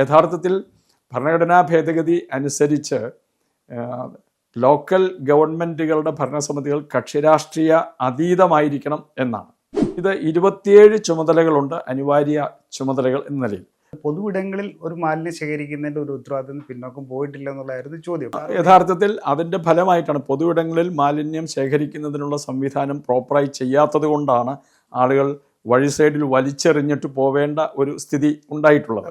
യഥാർത്ഥത്തിൽ ഭരണഘടനാ ഭേദഗതി അനുസരിച്ച് ലോക്കൽ ഗവൺമെന്റുകളുടെ ഭരണസമിതികൾ കക്ഷിരാഷ്ട്രീയ അതീതമായിരിക്കണം എന്നാണ്. ഇത് ഇരുപത്തിയേഴ് ചുമതലകളുണ്ട് അനിവാര്യ ചുമതലകൾ എന്ന നിലയിൽ. പൊതുവിടങ്ങളിൽ ഒരു മാലിന്യം ശേഖരിക്കുന്നതിന്റെ ഒരു ഉത്തരവാദിത്തം പിന്നോക്കം പോയിട്ടില്ല എന്നുള്ളതായിരുന്നു ചോദ്യം. യഥാർത്ഥത്തിൽ അതിന്റെ ഫലമായിട്ടാണ് പൊതുവിടങ്ങളിൽ മാലിന്യം ശേഖരിക്കുന്നതിനുള്ള സംവിധാനം പ്രോപ്പറായി ചെയ്യാത്തത് കൊണ്ടാണ് ആളുകൾ വഴി സൈഡിൽ വലിച്ചെറിഞ്ഞിട്ട് പോവേണ്ട ഒരു സ്ഥിതി ഉണ്ടായിട്ടുള്ളത്.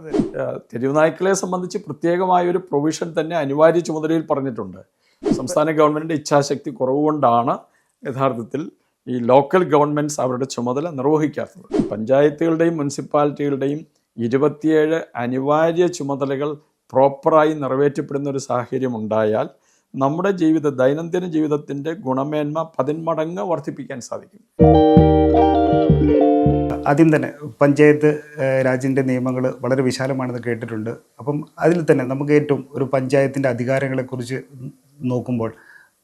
തെരുവുനായ്ക്കളെ സംബന്ധിച്ച് പ്രത്യേകമായ ഒരു പ്രൊവിഷൻ തന്നെ അനിവാര്യ ചുമതലയിൽ പറഞ്ഞിട്ടുണ്ട്. സംസ്ഥാന ഗവൺമെന്റിന്റെ ഇച്ഛാശക്തി കുറവുകൊണ്ടാണ് യഥാർത്ഥത്തിൽ ഈ ലോക്കൽ ഗവൺമെന്റ്സ് അവരുടെ ചുമതല നിർവഹിക്കാത്തത്. പഞ്ചായത്തുകളുടെയും മുനിസിപ്പാലിറ്റികളുടെയും ഇരുപത്തിയേഴ് അനിവാര്യ ചുമതലകൾ പ്രോപ്പറായി നിറവേറ്റപ്പെടുന്ന ഒരു സാഹചര്യം ഉണ്ടായാൽ നമ്മുടെ ജീവിത ദൈനംദിന ജീവിതത്തിന്റെ ഗുണമേന്മ പതിന്മടങ്ങ് വർദ്ധിപ്പിക്കാൻ സാധിക്കും. ആദ്യം തന്നെ പഞ്ചായത്ത് രാജിന്റെ നിയമങ്ങൾ വളരെ വിശാലമാണെന്ന് കേട്ടിട്ടുണ്ട്. അപ്പം അതിൽ തന്നെ നമുക്ക് ഏറ്റവും ഒരു പഞ്ചായത്തിന്റെ അധികാരങ്ങളെക്കുറിച്ച് നോക്കുമ്പോൾ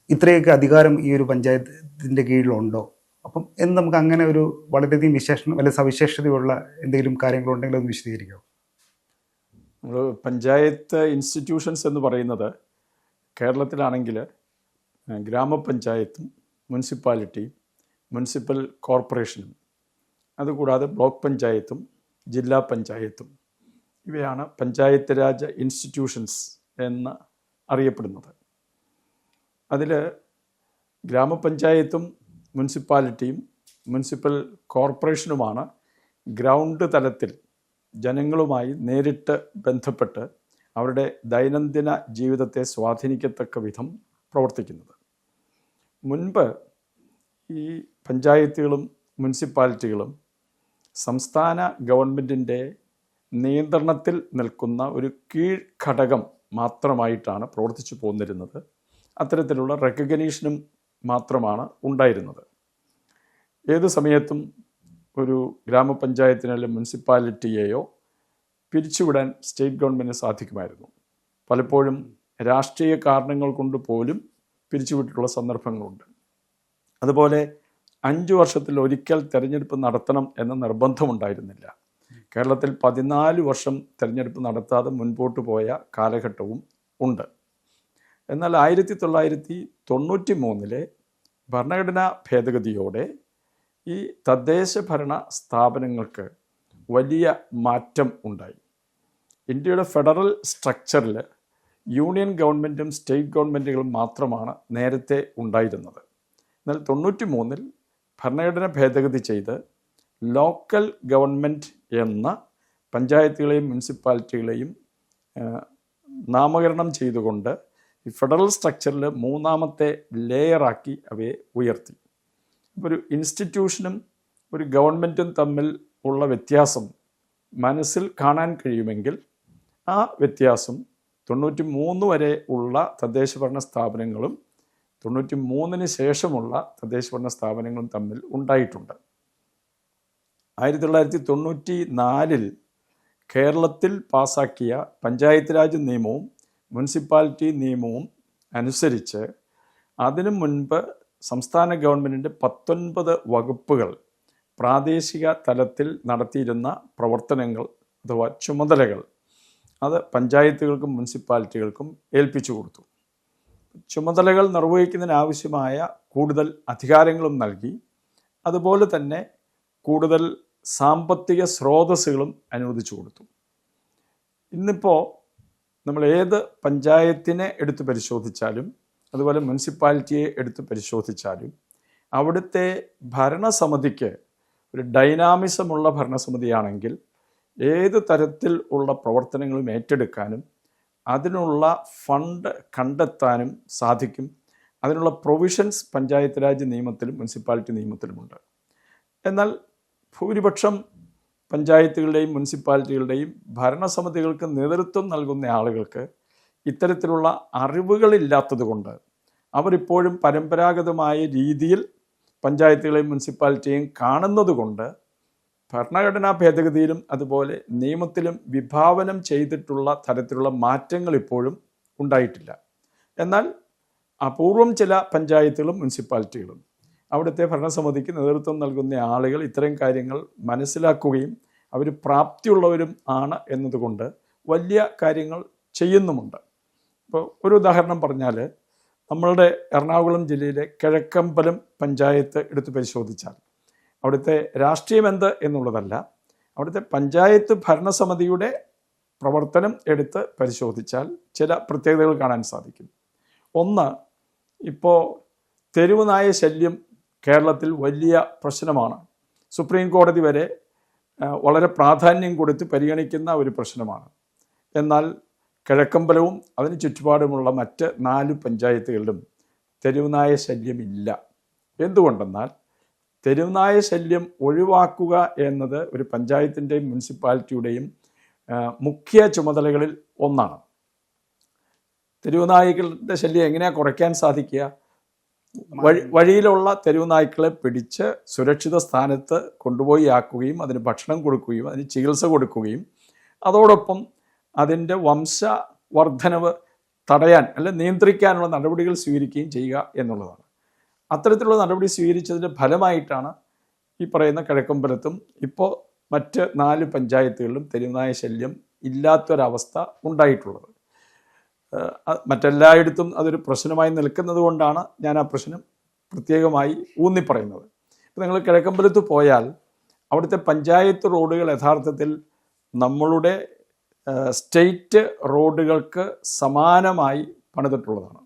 ഇത്രയൊക്കെ അധികാരം ഈ ഒരു പഞ്ചായത്തിന്റെ കീഴിലുണ്ടോ? അപ്പം എന്ന് നമുക്ക് അങ്ങനെ ഒരു വളരെയധികം വിശേഷണം അല്ലെ സവിശേഷതയുള്ള എന്തെങ്കിലും കാര്യങ്ങളുണ്ടെങ്കിൽ ഒന്ന് വിശദീകരിക്കാം. നമ്മൾ പഞ്ചായത്ത് ഇൻസ്റ്റിറ്റ്യൂഷൻസ് എന്ന് പറയുന്നത് കേരളത്തിലാണെങ്കിൽ ഗ്രാമപഞ്ചായത്തും മുനിസിപ്പാലിറ്റിയും മുനിസിപ്പൽ കോർപ്പറേഷനും അതുകൂടാതെ ബ്ലോക്ക് പഞ്ചായത്തും ജില്ലാ പഞ്ചായത്തും ഇവയാണ് പഞ്ചായത്ത് രാജ് ഇൻസ്റ്റിറ്റ്യൂഷൻസ് എന്ന് അറിയപ്പെടുന്നത്. അതിൽ ഗ്രാമപഞ്ചായത്തും മുനിസിപ്പാലിറ്റിയും മുനിസിപ്പൽ കോർപ്പറേഷനുമാണ് ഗ്രൗണ്ട് തലത്തിൽ ജനങ്ങളുമായി നേരിട്ട് ബന്ധപ്പെട്ട് അവരുടെ ദൈനംദിന ജീവിതത്തെ സ്വാധീനിക്കത്തക്ക വിധം പ്രവർത്തിക്കുന്നത്. മുൻപ് ഈ പഞ്ചായത്തുകളും മുനിസിപ്പാലിറ്റികളും സംസ്ഥാന ഗവൺമെന്റിന്റെ നിയന്ത്രണത്തിൽ നിൽക്കുന്ന ഒരു കീഴ് ഘടകം മാത്രമായിട്ടാണ് പ്രവർത്തിച്ചു പോന്നിരുന്നത്. അത്തരത്തിലുള്ള റെക്കഗ്നീഷനും മാത്രമാണ് ഉണ്ടായിരുന്നത്. ഏത് സമയത്തും ഒരു ഗ്രാമപഞ്ചായത്തിനെ മുനിസിപ്പാലിറ്റിയെയോ പിരിച്ചുവിടാൻ സ്റ്റേറ്റ് ഗവൺമെന്റിന് സാധിക്കുമായിരുന്നു. പലപ്പോഴും രാഷ്ട്രീയ കാരണങ്ങൾ കൊണ്ട് പോലും പിരിച്ചുവിട്ടിട്ടുള്ള സന്ദർഭങ്ങളുണ്ട്. അതുപോലെ അഞ്ച് വർഷത്തിൽ ഒരിക്കൽ തെരഞ്ഞെടുപ്പ് നടത്തണം എന്ന നിർബന്ധമുണ്ടായിരുന്നില്ല. കേരളത്തിൽ പതിനാല് വർഷം തെരഞ്ഞെടുപ്പ് നടത്താതെ മുൻപോട്ട് പോയ കാലഘട്ടവും ഉണ്ട്. എന്നാൽ ആയിരത്തി തൊള്ളായിരത്തി തൊണ്ണൂറ്റി മൂന്നിലെ ഭരണഘടനാ ഭേദഗതിയോടെ ഈ തദ്ദേശ ഭരണ സ്ഥാപനങ്ങൾക്ക് വലിയ മാറ്റം ഉണ്ടായി. ഇന്ത്യയുടെ ഫെഡറൽ സ്ട്രക്ചറിൽ യൂണിയൻ ഗവൺമെന്റും സ്റ്റേറ്റ് ഗവൺമെന്റുകളും മാത്രമാണ് നേരത്തെ ഉണ്ടായിരുന്നത്. എന്നാൽ തൊണ്ണൂറ്റി മൂന്നിൽ ഭരണഘടന ഭേദഗതി ചെയ്ത് ലോക്കൽ ഗവൺമെന്റ് എന്ന പഞ്ചായത്തുകളെയും മുനിസിപ്പാലിറ്റികളെയും നാമകരണം ചെയ്തുകൊണ്ട് ഈ ഫെഡറൽ സ്ട്രക്ചറിൽ മൂന്നാമത്തെ ലെയറാക്കി അവയെ ഉയർത്തി. അപ്പോൾ ഒരു ഇൻസ്റ്റിറ്റ്യൂഷനും ഒരു ഗവൺമെന്റും തമ്മിൽ ഉള്ള വ്യത്യാസം മനസ്സിൽ കാണാൻ കഴിയുമെങ്കിൽ ആ വ്യത്യാസം തൊണ്ണൂറ്റി മൂന്ന് വരെ ഉള്ള തദ്ദേശ ഭരണ സ്ഥാപനങ്ങളും തൊണ്ണൂറ്റി മൂന്നിന് ശേഷമുള്ള തദ്ദേശ ഭരണ സ്ഥാപനങ്ങളും തമ്മിൽ ഉണ്ടായിട്ടുണ്ട്. ആയിരത്തി തൊള്ളായിരത്തി തൊണ്ണൂറ്റി നാലിൽ കേരളത്തിൽ പാസാക്കിയ പഞ്ചായത്ത് രാജ് നിയമവും മുനിസിപ്പാലിറ്റി നിയമവും അനുസരിച്ച് അതിനു മുൻപ് സംസ്ഥാന ഗവൺമെന്റിന്റെ പത്തൊൻപത് വകുപ്പുകൾ പ്രാദേശിക തലത്തിൽ നടത്തിയിരുന്ന പ്രവർത്തനങ്ങൾ അഥവാ ചുമതലകൾ അത് പഞ്ചായത്തുകൾക്കും മുനിസിപ്പാലിറ്റികൾക്കും ഏൽപ്പിച്ചു കൊടുത്തു. ചുമതലകൾ നിർവഹിക്കുന്നതിനാവശ്യമായ കൂടുതൽ അധികാരങ്ങളും നൽകി. അതുപോലെ തന്നെ കൂടുതൽ സാമ്പത്തിക സ്രോതസ്സുകളും അനുവദിച്ചു കൊടുത്തു. ഇന്നിപ്പോൾ നമ്മൾ ഏത് പഞ്ചായത്തിനെ എടുത്ത് പരിശോധിച്ചാലും അതുപോലെ മുനിസിപ്പാലിറ്റിയെ എടുത്ത് പരിശോധിച്ചാലും അവിടുത്തെ ഭരണസമിതിക്ക് ഒരു ഡൈനാമിസമുള്ള ഭരണസമിതിയാണെങ്കിൽ ഏത് തരത്തിൽ ഉള്ള പ്രവർത്തനങ്ങളും ഏറ്റെടുക്കാനും അതിനുള്ള ഫണ്ട് കണ്ടെത്താനും സാധിക്കും. അതിനുള്ള പ്രൊവിഷൻസ് പഞ്ചായത്ത് രാജ് നിയമത്തിലും മുനിസിപ്പാലിറ്റി നിയമത്തിലുമുണ്ട്. എന്നാൽ ഭൂരിപക്ഷം പഞ്ചായത്തുകളുടെയും മുനിസിപ്പാലിറ്റികളുടെയും ഭരണസമിതികൾക്ക് നേതൃത്വം നൽകുന്ന ആളുകൾക്ക് ഇത്തരത്തിലുള്ള അറിവുകളില്ലാത്തതുകൊണ്ട് അവരിപ്പോഴും പരമ്പരാഗതമായ രീതിയിൽ പഞ്ചായത്തുകളെയും മുനിസിപ്പാലിറ്റിയെയും കാണുന്നതുകൊണ്ട് ഭരണഘടനാ ഭേദഗതിയിലും അതുപോലെ നിയമത്തിലും വിഭാവനം ചെയ്തിട്ടുള്ള തരത്തിലുള്ള മാറ്റങ്ങൾ ഇപ്പോഴും ഉണ്ടായിട്ടില്ല. എന്നാൽ അപൂർവം ചില പഞ്ചായത്തുകളും മുനിസിപ്പാലിറ്റികളും അവിടുത്തെ ഭരണസമിതിക്ക് നേതൃത്വം നൽകുന്ന ആളുകൾ ഇത്തരം കാര്യങ്ങൾ മനസ്സിലാക്കുകയും അവർ പ്രാപ്തിയുള്ളവരും ആണ് എന്നതുകൊണ്ട് വലിയ കാര്യങ്ങൾ ചെയ്യുന്നുമുണ്ട്. ഇപ്പോൾ ഒരു ഉദാഹരണം പറഞ്ഞാൽ നമ്മളുടെ എറണാകുളം ജില്ലയിലെ കിഴക്കമ്പലം പഞ്ചായത്ത് എടുത്ത് പരിശോധിച്ചാൽ അവിടുത്തെ രാഷ്ട്രീയം എന്ത് എന്നുള്ളതല്ല. അവിടുത്തെ പഞ്ചായത്ത് ഭരണസമിതിയുടെ പ്രവർത്തനം എടുത്ത് പരിശോധിച്ചാൽ ചില പ്രത്യേകതകൾ കാണാൻ സാധിക്കും. ഒന്ന് ഇപ്പോൾ തെരുവുനായ ശല്യം കേരളത്തിൽ വലിയ പ്രശ്നമാണ്. സുപ്രീം കോടതി വരെ വളരെ പ്രാധാന്യം കൊടുത്ത് പരിഗണിക്കുന്ന ഒരു പ്രശ്നമാണ്. എന്നാൽ കിഴക്കമ്പലവും അതിന് ചുറ്റുപാടുമുള്ള മറ്റ് നാല് പഞ്ചായത്തുകളിലും തെരുവുനായ ശല്യമില്ല എന്തുകൊണ്ടെന്നാൽ തെരുവുനായ ശല്യം ഒഴിവാക്കുക എന്നത് ഒരു പഞ്ചായത്തിന്റെയും മുനിസിപ്പാലിറ്റിയുടെയും മുഖ്യ ചുമതലകളിൽ ഒന്നാണ്. തെരുവുനായ്ക്കളുടെ ശല്യം എങ്ങനെയാണ് കുറയ്ക്കാൻ സാധിക്കുക? വഴി വഴിയിലുള്ള തെരുവുനായ്ക്കളെ പിടിച്ച് സുരക്ഷിത സ്ഥാനത്ത് കൊണ്ടുപോയി ആക്കുകയും അതിന് ഭക്ഷണം കൊടുക്കുകയും അതിന് ചികിത്സ കൊടുക്കുകയും അതോടൊപ്പം അതിന്റെ വംശവർദ്ധനവ് തടയാൻ അല്ലെ നിയന്ത്രിക്കാനുള്ള നടപടികൾ സ്വീകരിക്കുകയും ചെയ്യുക എന്നുള്ളതാണ്. അത്തരത്തിലുള്ള നടപടി സ്വീകരിച്ചതിന്റെ ഫലമായിട്ടാണ് ഈ പറയുന്ന കിഴക്കമ്പലത്തും ഇപ്പോൾ മറ്റ് നാല് പഞ്ചായത്തുകളിലും തെരുവുനായ ശല്യം ഇല്ലാത്തൊരവസ്ഥ ഉണ്ടായിട്ടുള്ളത്. മറ്റെല്ലായിടത്തും അതൊരു പ്രശ്നമായി നിൽക്കുന്നത് കൊണ്ടാണ് ഞാൻ ആ പ്രശ്നം പ്രത്യേകമായി ഊന്നിപ്പറയുന്നത്. ഇപ്പം നിങ്ങൾ കിഴക്കമ്പലത്ത് പോയാൽ അവിടുത്തെ പഞ്ചായത്ത് റോഡുകൾ യഥാർത്ഥത്തിൽ നമ്മളുടെ സ്റ്റേറ്റ് റോഡുകൾക്ക് സമാനമായി പണിതിട്ടുള്ളതാണ്.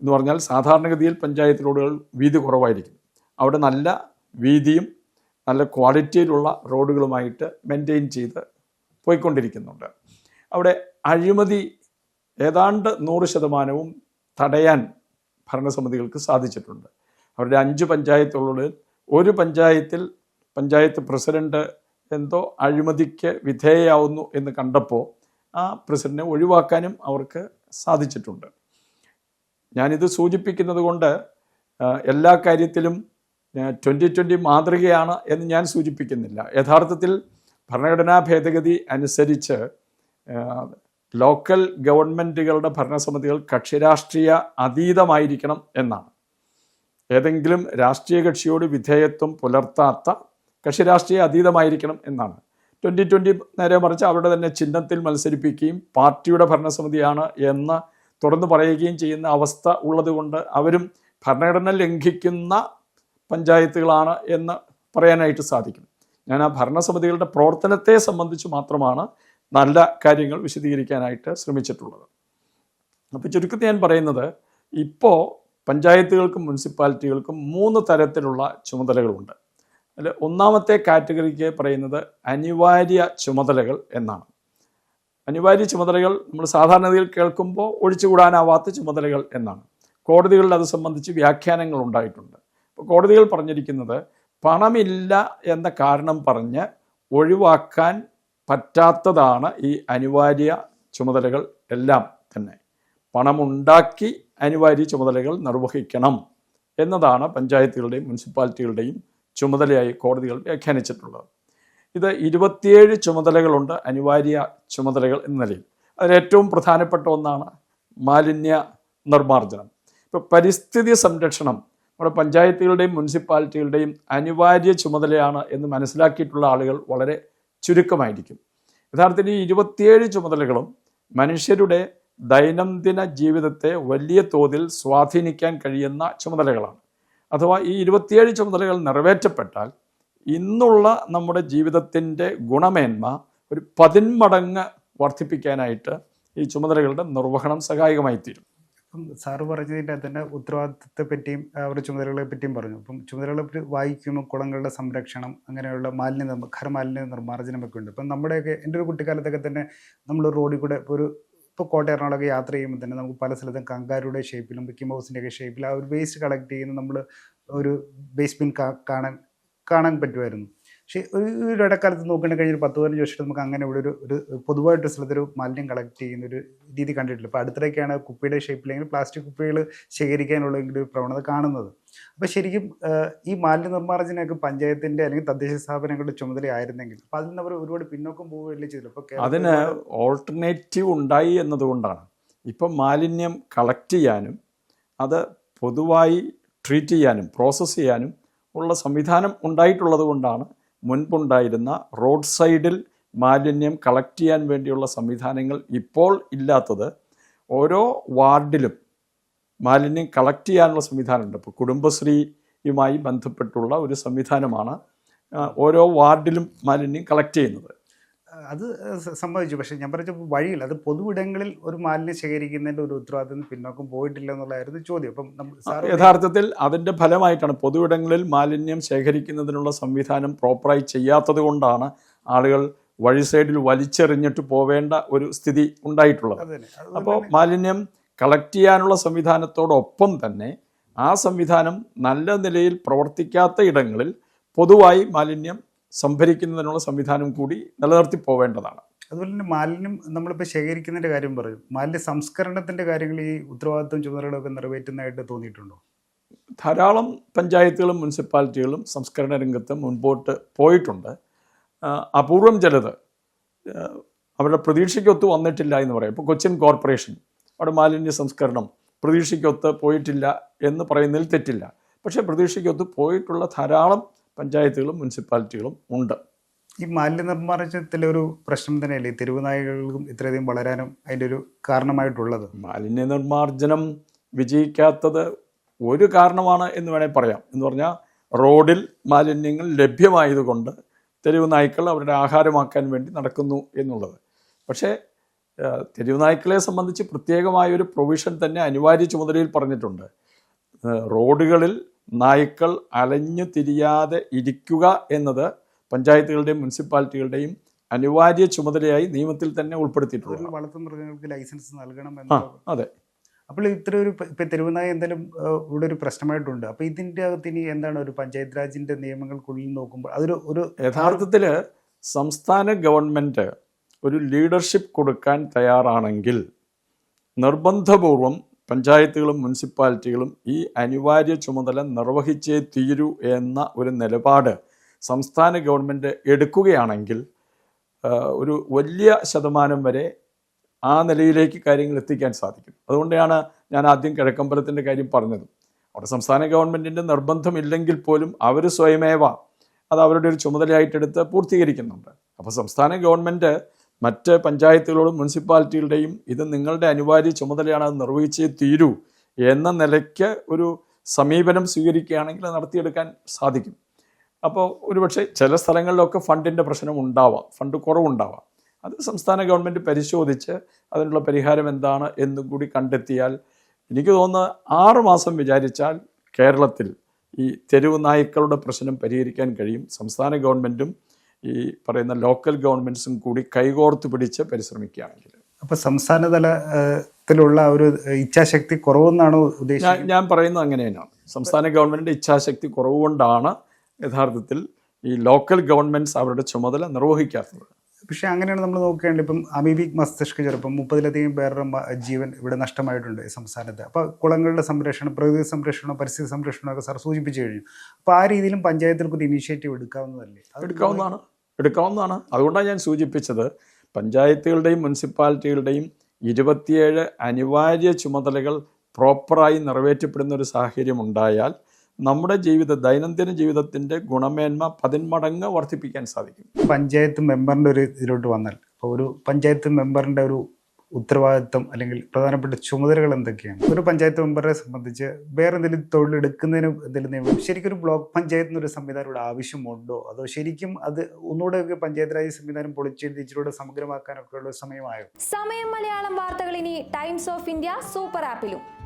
എന്ന് പറഞ്ഞാൽ സാധാരണഗതിയിൽ പഞ്ചായത്ത് റോഡുകൾ വീതി കുറവായിരിക്കും. അവിടെ നല്ല വീതിയും നല്ല ക്വാളിറ്റിയിലുള്ള റോഡുകളുമായിട്ട് മെയിന്റെയിൻ ചെയ്ത് പോയിക്കൊണ്ടിരിക്കുന്നുണ്ട്. അവിടെ അഴിമതി ഏതാണ്ട് നൂറ് ശതമാനവും തടയാൻ ഭരണസമിതികൾക്ക് സാധിച്ചിട്ടുണ്ട്. അവരുടെ അഞ്ച് പഞ്ചായത്തുകളിൽ ഒരു പഞ്ചായത്തിൽ പഞ്ചായത്ത് പ്രസിഡന്റ് എന്തോ അഴിമതിക്ക് വിധേയയാവുന്നു എന്ന് കണ്ടപ്പോൾ ആ പ്രസിഡന്റിനെ ഒഴിവാക്കാനും അവർക്ക് സാധിച്ചിട്ടുണ്ട്. ഞാനിത് സൂചിപ്പിക്കുന്നത് കൊണ്ട് എല്ലാ കാര്യത്തിലും ട്വന്റി ട്വന്റി മാതൃകയാണ് എന്ന് ഞാൻ സൂചിപ്പിക്കുന്നില്ല. യഥാർത്ഥത്തിൽ ഭരണഘടനാ ഭേദഗതി അനുസരിച്ച് ലോക്കൽ ഗവൺമെന്റുകളുടെ ഭരണസമിതികൾ കക്ഷിരാഷ്ട്രീയ അതീതമായിരിക്കണം എന്നാണ്. ഏതെങ്കിലും രാഷ്ട്രീയ കക്ഷിയോട് വിധേയത്വം പുലർത്താത്ത കക്ഷിരാഷ്ട്രീയ അതീതമായിരിക്കണം എന്നാണ്. ട്വന്റി ട്വന്റി നേരെ മറിച്ച് അവരുടെ തന്നെ ചിഹ്നത്തിൽ മത്സരിപ്പിക്കുകയും പാർട്ടിയുടെ ഭരണസമിതിയാണ് എന്ന് തുറന്നു പറയുകയും ചെയ്യുന്ന അവസ്ഥ ഉള്ളതുകൊണ്ട് അവരും ഭരണഘടന ലംഘിക്കുന്ന പഞ്ചായത്തുകളാണ് എന്ന് പറയാനായിട്ട് സാധിക്കും. ഞാൻ ആ ഭരണസമിതികളുടെ പ്രവർത്തനത്തെ സംബന്ധിച്ച് മാത്രമാണ് നല്ല കാര്യങ്ങൾ വിശദീകരിക്കാനായിട്ട് ശ്രമിച്ചിട്ടുള്ളത്. അപ്പോൾ ചുരുക്കത്തിൽ ഞാൻ പറയുന്നത് ഇപ്പോൾ പഞ്ചായത്തുകൾക്കും മുനിസിപ്പാലിറ്റികൾക്കും മൂന്ന് തരത്തിലുള്ള ചുമതലകളുണ്ട്. അതിൽ ഒന്നാമത്തെ കാറ്റഗറിക്ക് പറയുന്നത് അനിവാര്യ ചുമതലകൾ എന്നാണ്. അനിവാര്യ ചുമതലകൾ നമ്മൾ സാധാരണഗതിയിൽ കേൾക്കുമ്പോൾ ഒഴിച്ചുകൂടാനാവാത്ത ചുമതലകൾ എന്നാണ്. കോടതികളിൽ അത് സംബന്ധിച്ച് വ്യാഖ്യാനങ്ങൾ ഉണ്ടായിട്ടുണ്ട്. അപ്പോൾ കോടതികൾ പറഞ്ഞിരിക്കുന്നത് പണമില്ല എന്ന കാരണം പറഞ്ഞ് ഒഴിവാക്കാൻ പറ്റാത്തതാണ് ഈ അനിവാര്യ ചുമതലകൾ എല്ലാം തന്നെ. പണമുണ്ടാക്കി അനിവാര്യ ചുമതലകൾ നിർവഹിക്കണം എന്നതാണ് പഞ്ചായത്തുകളുടെയും മുനിസിപ്പാലിറ്റികളുടെയും ചുമതലയായി കോടതികൾ വ്യാഖ്യാനിച്ചിട്ടുള്ളത്. ഇത് ഇരുപത്തിയേഴ് ചുമതലകളുണ്ട് അനിവാര്യ ചുമതലകൾ എന്ന നിലയിൽ. അതിൽ ഏറ്റവും പ്രധാനപ്പെട്ട ഒന്നാണ് മാലിന്യ നിർമ്മാർജനം. ഇപ്പോൾ പരിസ്ഥിതി സംരക്ഷണം നമ്മുടെ പഞ്ചായത്തുകളുടെയും മുനിസിപ്പാലിറ്റികളുടെയും അനിവാര്യ ചുമതലയാണ് എന്ന് മനസ്സിലാക്കിയിട്ടുള്ള ആളുകൾ വളരെ ചുരുക്കമായിരിക്കും. യഥാർത്ഥത്തിൽ ഈ ഇരുപത്തിയേഴ് ചുമതലകളും മനുഷ്യരുടെ ദൈനംദിന ജീവിതത്തെ വലിയ തോതിൽ സ്വാധീനിക്കാൻ കഴിയുന്ന ചുമതലകളാണ്. അഥവാ ഈ ഇരുപത്തിയേഴ് ചുമതലകൾ നിറവേറ്റപ്പെട്ടാൽ ഇന്നുള്ള നമ്മുടെ ജീവിതത്തിന്റെ ഗുണമേന്മ ഒരു പതിന്മടങ്ങ് വർദ്ധിപ്പിക്കാനായിട്ട് ഈ ചുമതലകളുടെ നിർവഹണം സഹായകമായി തീരും സാറ് പറഞ്ഞതിന്റെ തന്നെ ഉത്തരവാദിത്തത്തെ പറ്റിയും അവരുടെ ചുമതലകളെ പറ്റിയും പറഞ്ഞു. അപ്പം ചുമതലകളെ പറ്റി വായിക്കുമ്പോൾ കുളങ്ങളുടെ സംരക്ഷണം അങ്ങനെയുള്ള മാലിന്യ ഖരമാലിന്യ നിർമ്മാർജനമൊക്കെ ഉണ്ട്. ഇപ്പം നമ്മുടെയൊക്കെ എന്റെ ഒരു കുട്ടിക്കാലത്തൊക്കെ തന്നെ നമ്മൾ റോഡിൽ കൂടെ ഒരു ഇപ്പോൾ കോട്ടയം എറണാകുളമൊക്കെ യാത്ര ചെയ്യുമ്പോൾ തന്നെ നമുക്ക് പല സ്ഥലത്തും കങ്കാരുടെ ഷേപ്പിലും മിക്കി മൗസിന്റെ ഷേപ്പിൽ ആ ഒരു വേസ്റ്റ് കളക്ട് ചെയ്യുന്ന നമ്മൾ ഒരു വേസ്റ്റ് ബിൻ കാണാൻ കാണാൻ പറ്റുമായിരുന്നു. പക്ഷേ ഒരു ഇടക്കാലത്ത് നോക്കുകയാണെങ്കിൽ കഴിഞ്ഞ പത്ത് പതിനഞ്ച് വർഷത്തിൽ നമുക്ക് അങ്ങനെ ഇവിടെ ഒരു ഒരു പൊതുവായിട്ട് സ്ഥലത്തൊരു മാലിന്യം കളക്ട് ചെയ്യുന്ന ഒരു രീതി കണ്ടിട്ടില്ല. അപ്പോൾ അടുത്തിടയ്ക്കാണ് കുപ്പിയുടെ ഷേപ്പിലെങ്കിൽ പ്ലാസ്റ്റിക് കുപ്പികൾ ശേഖരിക്കാനുള്ള ഒരു പ്രവണത കാണുന്നത്. അപ്പോൾ ശരിക്കും ഈ മാലിന്യ നിർമ്മാർജനമൊക്കെ പഞ്ചായത്തിന്റെ അല്ലെങ്കിൽ തദ്ദേശ സ്ഥാപനങ്ങളുടെ ചുമതലയായിരുന്നെങ്കിൽ അപ്പോൾ അതിൽ നിന്ന് അവർ ഒരുപാട് പിന്നോക്കം പോവുകയല്ലേ ചെയ്തില്ല അപ്പോൾ അതിന് ഓൾട്ടർനേറ്റീവ് ഉണ്ടായി എന്നതുകൊണ്ടാണ്. ഇപ്പം മാലിന്യം കളക്ട് ചെയ്യാനും അത് പൊതുവായി ട്രീറ്റ് ചെയ്യാനും പ്രോസസ്സ് ചെയ്യാനും ഉള്ള സംവിധാനം ഉണ്ടായിട്ടുള്ളത് കൊണ്ടാണ് മുൻപുണ്ടായിരുന്ന റോഡ് സൈഡിൽ മാലിന്യം കളക്ട് ചെയ്യാൻ വേണ്ടിയുള്ള സംവിധാനങ്ങൾ ഇപ്പോൾ ഇല്ലാത്തത് ഓരോ വാർഡിലും മാലിന്യം കളക്ട് ചെയ്യാനുള്ള സംവിധാനമുണ്ട്. ഇപ്പോൾ കുടുംബശ്രീയുമായി ബന്ധപ്പെട്ടുള്ള ഒരു സംവിധാനമാണ് ഓരോ വാർഡിലും മാലിന്യം കളക്ട് ചെയ്യുന്നത്. അത് സംഭവിച്ചു പക്ഷേ ഞാൻ പറഞ്ഞ വഴിയിൽ അത് പൊതുവിടങ്ങളിൽ ഒരു മാലിന്യം ശേഖരിക്കുന്നതിന്റെ ഒരു ഉത്തരവാദിത്തം പിന്നോക്കം പോയിട്ടില്ല എന്നുള്ളതായിരുന്നു ചോദ്യം. അപ്പം നമ്മൾ യഥാർത്ഥത്തിൽ അതിന്റെ ഫലമായിട്ടാണ് പൊതുവിടങ്ങളിൽ മാലിന്യം ശേഖരിക്കുന്നതിനുള്ള സംവിധാനം പ്രോപ്പറായി ചെയ്യാത്തത് കൊണ്ടാണ് ആളുകൾ വഴി സൈഡിൽ വലിച്ചെറിഞ്ഞിട്ട് പോവേണ്ട ഒരു സ്ഥിതി ഉണ്ടായിട്ടുള്ളത്. അപ്പോൾ മാലിന്യം കളക്ട് ചെയ്യാനുള്ള സംവിധാനത്തോടൊപ്പം തന്നെ ആ സംവിധാനം നല്ല നിലയിൽ പ്രവർത്തിക്കാത്ത ഇടങ്ങളിൽ പൊതുവായി മാലിന്യം സംഭരിക്കുന്നതിനുള്ള സംവിധാനം കൂടി നിലനിർത്തി പോവേണ്ടതാണ്. അതുപോലെ തന്നെ മാലിന്യം നമ്മളിപ്പോൾ ശേഖരിക്കുന്നതിന്റെ കാര്യം പറയും. മാലിന്യ സംസ്കരണത്തിന്റെ കാര്യങ്ങൾ ഈ ഉത്തരവാദിത്വം ചുമതലകളൊക്കെ നിറവേറ്റുന്നതായിട്ട് തോന്നിയിട്ടുണ്ടോ? ധാരാളം പഞ്ചായത്തുകളും മുനിസിപ്പാലിറ്റികളും സംസ്കരണ രംഗത്ത് മുൻപോട്ട് പോയിട്ടുണ്ട്. അപൂർവം ചിലത് അവരുടെ പ്രതീക്ഷയ്ക്കൊത്ത് വന്നിട്ടില്ല എന്ന് പറയും. ഇപ്പോൾ കൊച്ചിൻ കോർപ്പറേഷൻ അവിടെ മാലിന്യ സംസ്കരണം പ്രതീക്ഷയ്ക്കൊത്ത് പോയിട്ടില്ല എന്ന് പറയുന്നതിൽ തെറ്റില്ല. പക്ഷേ പ്രതീക്ഷയ്ക്കൊത്ത് പോയിട്ടുള്ള ധാരാളം പഞ്ചായത്തുകളും മുനിസിപ്പാലിറ്റികളും ഉണ്ട്. ഈ മാലിന്യ ഒരു പ്രശ്നം തന്നെയല്ലേ? തെരുവുനായകൾക്കും ഇത്രയധികം വളരാനും അതിന്റെ ഒരു കാരണമായിട്ടുള്ളത്? മാലിന്യ നിർമ്മാർജനം വിജയിക്കാത്തത് ഒരു കാരണമാണ് എന്ന് വേണേൽ പറയാം. എന്ന് പറഞ്ഞാൽ റോഡിൽ മാലിന്യങ്ങൾ ലഭ്യമായതുകൊണ്ട് തെരുവ് നായ്ക്കൾ അവരുടെ ആഹാരമാക്കാൻ വേണ്ടി നടക്കുന്നു എന്നുള്ളത്. പക്ഷേ തെരുവ് നായ്ക്കളെ സംബന്ധിച്ച് പ്രത്യേകമായ ഒരു പ്രൊവിഷൻ തന്നെ അനിവാര്യ ചുമതലയിൽ പറഞ്ഞിട്ടുണ്ട്. റോഡുകളിൽ നായ്ക്കൾ അലഞ്ഞു തിരിയാതെ ഇരിക്കുക എന്നത് പഞ്ചായത്തുകളുടെയും മുനിസിപ്പാലിറ്റികളുടെയും അനിവാര്യ ചുമതലയായി നിയമത്തിൽ തന്നെ ഉൾപ്പെടുത്തിയിട്ടുണ്ട് വളർത്തുമൃഗങ്ങൾക്ക് വളർത്തു മൃഗങ്ങൾക്ക് ലൈസൻസ് നൽകണം എന്ന് അതെ. അപ്പോൾ ഇത്ര ഒരു ഇപ്പൊ തെരുവുനായ എന്തായാലും ഇവിടെ ഒരു പ്രശ്നമായിട്ടുണ്ട്. അപ്പോൾ ഇതിന്റെ അകത്ത് ഇനി എന്താണ് ഒരു പഞ്ചായത്ത് രാജിന്റെ നിയമങ്ങൾക്കുള്ളിൽ നോക്കുമ്പോൾ അതൊരു ഒരു യഥാർത്ഥത്തിൽ സംസ്ഥാന ഗവൺമെന്റ് ഒരു ലീഡർഷിപ്പ് കൊടുക്കാൻ തയ്യാറാണെങ്കിൽ നിർബന്ധപൂർവം പഞ്ചായത്തുകളും മുനിസിപ്പാലിറ്റികളും ഈ അനിവാര്യ ചുമതല നിർവഹിച്ചേ തീരൂ എന്ന ഒരു നിലപാട് സംസ്ഥാന ഗവൺമെന്റ് എടുക്കുകയാണെങ്കിൽ ഒരു വലിയ ശതമാനം വരെ ആ നിലയിലേക്ക് കാര്യങ്ങൾ എത്തിക്കാൻ സാധിക്കും. അതുകൊണ്ടാണ് ഞാൻ ആദ്യം കിഴക്കമ്പലത്തിന്റെ കാര്യം പറഞ്ഞത്. അവിടെ സംസ്ഥാന ഗവൺമെന്റിന്റെ നിർബന്ധമില്ലെങ്കിൽ പോലും അവർ സ്വയമേവ അത് അവരുടെ ഒരു ചുമതലയായിട്ടെടുത്ത് പൂർത്തീകരിക്കുന്നുണ്ട്. അപ്പോൾ സംസ്ഥാന ഗവൺമെന്റ് മറ്റ് പഞ്ചായത്തുകളോടും മുനിസിപ്പാലിറ്റികളുടെയും ഇത് നിങ്ങളുടെ അനിവാര്യ ചുമതലയാണ് അത് നിർവഹിച്ചേ തീരൂ എന്ന നിലയ്ക്ക് ഒരു സമീപനം സ്വീകരിക്കുകയാണെങ്കിൽ നടത്തിയെടുക്കാൻ സാധിക്കും. അപ്പോൾ ഒരുപക്ഷെ ചില സ്ഥലങ്ങളിലൊക്കെ ഫണ്ടിന്റെ പ്രശ്നം ഉണ്ടാവാം ഫണ്ട് കുറവുണ്ടാവാം. അത് സംസ്ഥാന ഗവൺമെന്റ് പരിശോധിച്ച് അതിനുള്ള പരിഹാരം എന്താണ് എന്നും കൂടി കണ്ടെത്തിയാൽ എനിക്ക് തോന്നുന്നത് ആറ് മാസം വിചാരിച്ചാൽ കേരളത്തിൽ ഈ തെരുവ് നായ്ക്കളുടെ പ്രശ്നം പരിഹരിക്കാൻ കഴിയും. സംസ്ഥാന ഗവൺമെന്റും ഈ പറയുന്ന ലോക്കൽ ഗവൺമെന്റ്സും കൂടി കൈകോർത്ത് പിടിച്ച് പരിശ്രമിക്കുകയാണെങ്കിൽ. അപ്പോൾ സംസ്ഥാനതലത്തിലുള്ള ഒരു ഇച്ഛാശക്തി കുറവെന്നാണോ ഉദ്ദേശിച്ചത് ഞാൻ ഞാൻ പറയുന്നത് അങ്ങനെ തന്നെയാണ് സംസ്ഥാന ഗവൺമെന്റിന്റെ ഇച്ഛാശക്തി കുറവുകൊണ്ടാണ് യഥാർത്ഥത്തിൽ ഈ ലോക്കൽ ഗവൺമെന്റ്സ് അവരുടെ ചുമതല നിർവഹിക്കാത്തത്. പക്ഷേ അങ്ങനെയാണ് നമ്മൾ നോക്കുകയാണെങ്കിൽ ഇപ്പം അമീബിക് മസ്തിഷ്ക ചെറുപ്പം മുപ്പതിലധികം പേരുടെ ജീവൻ ഇവിടെ നഷ്ടമായിട്ടുണ്ട് ഈ സംസ്ഥാനത്ത്. അപ്പോൾ കുളങ്ങളുടെ സംരക്ഷണം പ്രകൃതി സംരക്ഷണം പരിസ്ഥിതി സംരക്ഷണം ഒക്കെ സാർ സൂചിപ്പിച്ചു കഴിഞ്ഞു. അപ്പോൾ ആ രീതിയിലും പഞ്ചായത്തുകൾക്ക് ഒരു ഇനീഷ്യേറ്റീവ് എടുക്കാവുന്നതല്ലേ? എടുക്കാവുന്നതാണ്. എടുക്കാവുന്നതാണ്. അതുകൊണ്ടാണ് ഞാൻ സൂചിപ്പിച്ചത് പഞ്ചായത്തുകളുടെയും മുനിസിപ്പാലിറ്റികളുടെയും ഇരുപത്തിയേഴ് അനിവാര്യ ചുമതലകൾ പ്രോപ്പറായി നിറവേറ്റപ്പെടുന്ന ഒരു സാഹചര്യം ഉണ്ടായാൽ നമ്മുടെ ജീവിത ദൈനംദിന ജീവിതത്തിന്റെ ഗുണമേന്മ പതിന്മടങ്ങ് വർദ്ധിപ്പിക്കാൻ സാധിക്കും. പഞ്ചായത്ത് മെമ്പറിന്റെ ഒരു ഇതിലോട്ട് വന്നാൽ ഒരു പഞ്ചായത്ത് മെമ്പറിന്റെ ഒരു ഉത്തരവാദിത്വം അല്ലെങ്കിൽ പ്രധാനപ്പെട്ട ചുമതലകൾ എന്തൊക്കെയാണ്? ഒരു പഞ്ചായത്ത് മെമ്പറെ സംബന്ധിച്ച് വേറെ എന്തെങ്കിലും തൊഴിലെടുക്കുന്നതിന് എന്തെങ്കിലും നിയമം ശരിക്കും ഒരു ബ്ലോക്ക് പഞ്ചായത്തിന് ഒരു സംവിധാനം ഇവിടെ ആവശ്യമുണ്ടോ? അതോ ശരിക്കും അത് ഒന്നുകൂടെ പഞ്ചായത്ത് രാജ്യ സംവിധാനം പൊളിച്ചെഴുതി ഇച്ചിലൂടെ സമഗ്രമാക്കാനൊക്കെ ഉള്ള സമയമായോ? സമയം മലയാളം വാർത്തകൾ ഇനി ടൈംസ് ഓഫ് ഇന്ത്യ സൂപ്പർ ആപ്പിലും.